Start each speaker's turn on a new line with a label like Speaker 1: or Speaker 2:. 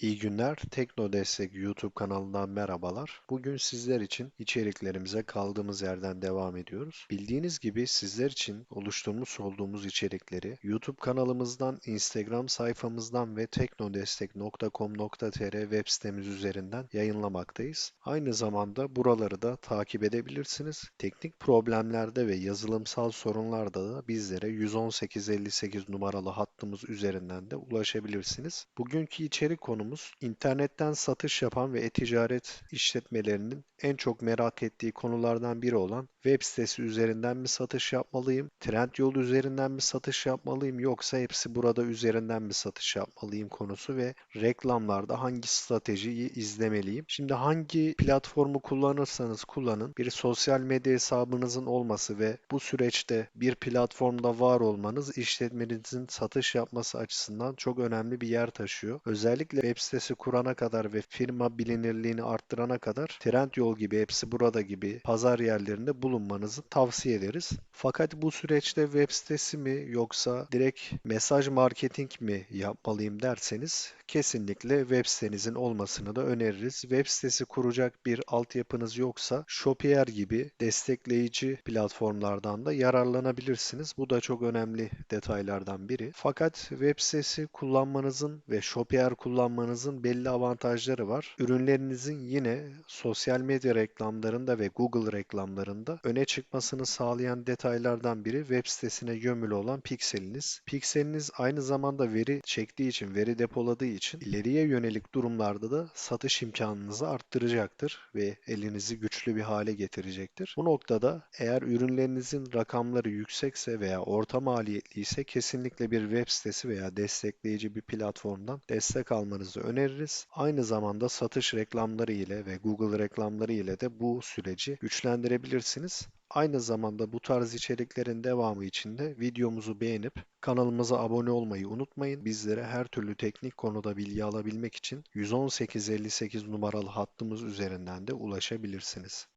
Speaker 1: İyi günler. Tekno Destek YouTube kanalından merhabalar. Bugün sizler için içeriklerimize kaldığımız yerden devam ediyoruz. Bildiğiniz gibi sizler için oluşturmuş olduğumuz içerikleri YouTube kanalımızdan, Instagram sayfamızdan ve teknodestek.com.tr web sitemiz üzerinden yayınlamaktayız. Aynı zamanda buraları da takip edebilirsiniz. Teknik problemlerde ve yazılımsal sorunlarda da bizlere 11858 numaralı hattımız üzerinden de ulaşabilirsiniz. Bugünkü içerik konumuz internetten satış yapan ve e-ticaret işletmelerinin en çok merak ettiği konulardan biri olan web sitesi üzerinden mi satış yapmalıyım, Trendyol üzerinden mi satış yapmalıyım yoksa hepsi burada üzerinden mi satış yapmalıyım konusu ve reklamlarda hangi stratejiyi izlemeliyim? Şimdi hangi platformu kullanırsanız kullanın bir sosyal medya hesabınızın olması ve bu süreçte bir platformda var olmanız işletmenizin satış yapması açısından çok önemli bir yer taşıyor. Özellikle web sitesi kurana kadar ve firma bilinirliğini arttırana kadar Trendyol gibi hepsi burada gibi pazar yerlerinde bulunmanızı tavsiye ederiz. Fakat bu süreçte web sitesi mi yoksa direkt mesaj marketing mi yapmalıyım derseniz kesinlikle web sitenizin olmasını da öneririz. Web sitesi kuracak bir altyapınız yoksa Shopier gibi destekleyici platformlardan da yararlanabilirsiniz. Bu da çok önemli detaylardan biri. Fakat web sitesi kullanmanızın ve Shopier kullanmanızın belli avantajları var. Ürünlerinizin yine sosyal medya reklamlarında ve Google reklamlarında öne çıkmasını sağlayan detaylardan biri web sitesine gömülü olan pikseliniz. Pikseliniz aynı zamanda veri çektiği için, veri depoladığı için ileriye yönelik durumlarda da satış imkanınızı arttıracaktır ve elinizi güçlü bir hale getirecektir. Bu noktada eğer ürünlerinizin rakamları yüksekse veya orta maliyetliyse kesinlikle bir web sitesi veya destekleyici bir platformdan destek almanızı öneririz. Aynı zamanda satış reklamları ile ve Google reklamları ile de bu süreci güçlendirebilirsiniz. Aynı zamanda bu tarz içeriklerin devamı için de videomuzu beğenip kanalımıza abone olmayı unutmayın. Bizlere her türlü teknik konuda bilgi alabilmek için 11858 numaralı hattımız üzerinden de ulaşabilirsiniz.